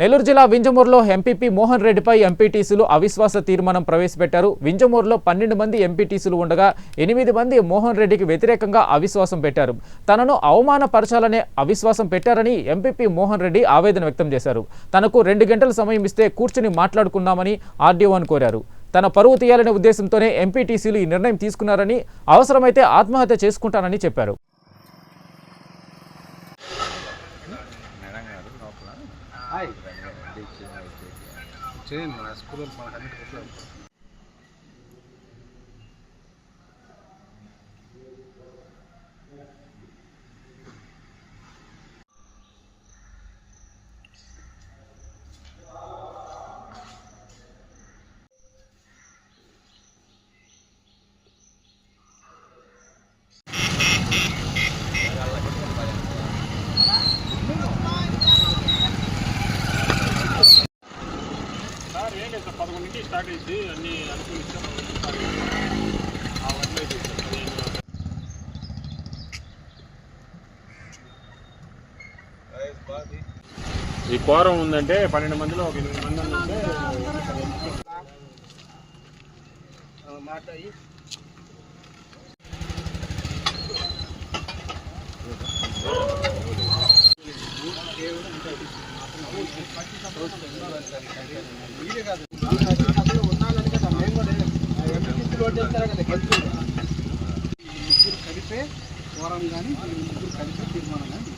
నెల్లూరు జిల్లా వింజమూరులో ఎంపీపీ మోహన్ రెడ్డిపై ఎంపీటీసీలు అవిశ్వాస తీర్మానం ప్రవేశపెట్టారు. వింజమూరులో పన్నెండు మంది ఎంపీటీసీలు ఉండగా ఎనిమిది మంది మోహన్ రెడ్డికి వ్యతిరేకంగా అవిశ్వాసం పెట్టారు. తనను అవమానపరచాలనే అవిశ్వాసం పెట్టారని ఎంపీపీ మోహన్ రెడ్డి ఆవేదన వ్యక్తం చేశారు. తనకు రెండు గంటల సమయం ఇస్తే కూర్చుని మాట్లాడుకుందామని ఆర్డీఓను కోరారు. తన పరువు తీయాలనే ఉద్దేశంతోనే ఎంపీటీసీలు ఈ నిర్ణయం తీసుకున్నారని అవసరమైతే ఆత్మహత్య చేసుకుంటానని చెప్పారు. ಆಯ್ತು ಟ್ರೈನ್ ಸ್ಕೂಲಲ್ಲಿ ಹನ್ನೆರಡು ಕೊಟ್ಟು స్టార్ట్ అయింది అన్ని అనుకూలిస్తాం ఆ వర్క్ అయిపోయింది ఈ కోరం ఉందంటే పన్నెండు మందిలో ఒక ఎనిమిది మంది ఉంటే ముగ్గురు కలిపే ఫోరం కానీ ముగ్గురు కలిపే తీర్మానం కానీ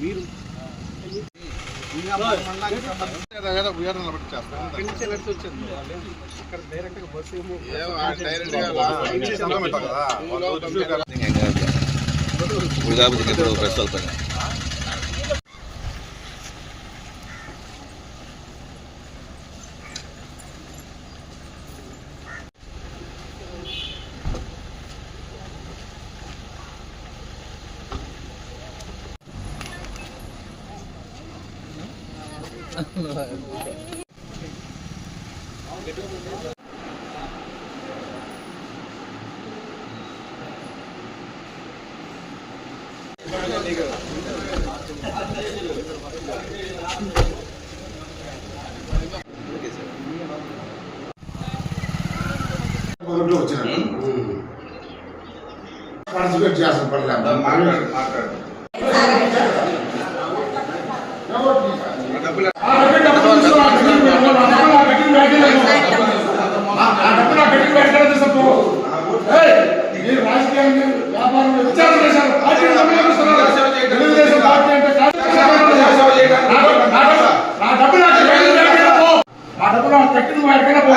మీరు ఇక్కడి నుంచే వచ్చింది ఇక్కడ డైరెక్ట్గా బస్సు ఏమో ఇప్పుడు కాబట్టి ఎప్పుడు మొదట్లో వచ్చినాడు పార్టిసిపేట్ చేస్తాను పర్లేదు రాజకీయాన్ని వ్యాపారం విచారణ చేశారు. సమీపిస్తున్నారు తెలుగుదేశం పార్టీ అంటే నా డబ్బు నాకు. నా డబ్బు నాకు పెట్టిన ఎక్కడ పో.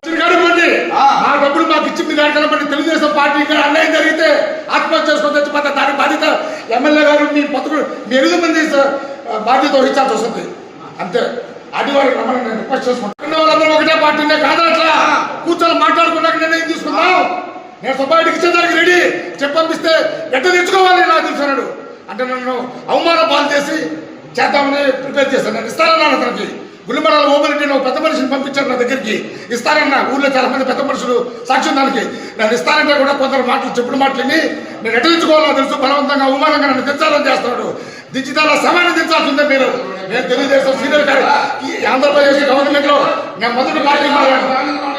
బాధ్యత వహించాల్సి వస్తుంది. అంతే. అది వారికి రమ్మని నేను రిక్వెస్ట్ చేసుకుంటాను వాళ్ళందరూ ఒకటే పార్టీనే కాదట్లా కూర్చొని మాట్లాడుకున్నాక నిర్ణయం తీసుకుందాం? నేను సభాయికి ఇచ్చేదానికి రెడీ. చెప్పి పంపిస్తే ఎట్ట తెచ్చుకోవాలి నాకు తెలుసున్నాడు అంటే నన్ను అవమాన పాలు చేసి చేద్దామని ప్రిపేర్ చేశాను. నేను ఇస్తానన్నాను అతనికి. గుల్లిమరాల ఓపెనిటీ ఒక పెద్ద మనిషిని పంపించారు నా దగ్గరికి. ఇస్తానన్న. ఊర్లో చాలా మంది పెద్ద మనుషులు సాక్ష్యం దానికి. నేను ఇస్తానంటే కూడా కొందరు మాటలు చెప్పుడు మాటలని నేను ఎట్టించుకోవాలో తెలుసు. బలవంతంగా అవమానంగా నన్ను తెచ్చాలని చేస్తున్నాడు. దించితాల సమానం దించాల్సిందే మీరు నేను తెలుగుదేశం సీనియర్ గారు ఆంధ్రప్రదేశ్ గవర్నమెంట్లో నేను మొదటి పార్టీ మారాను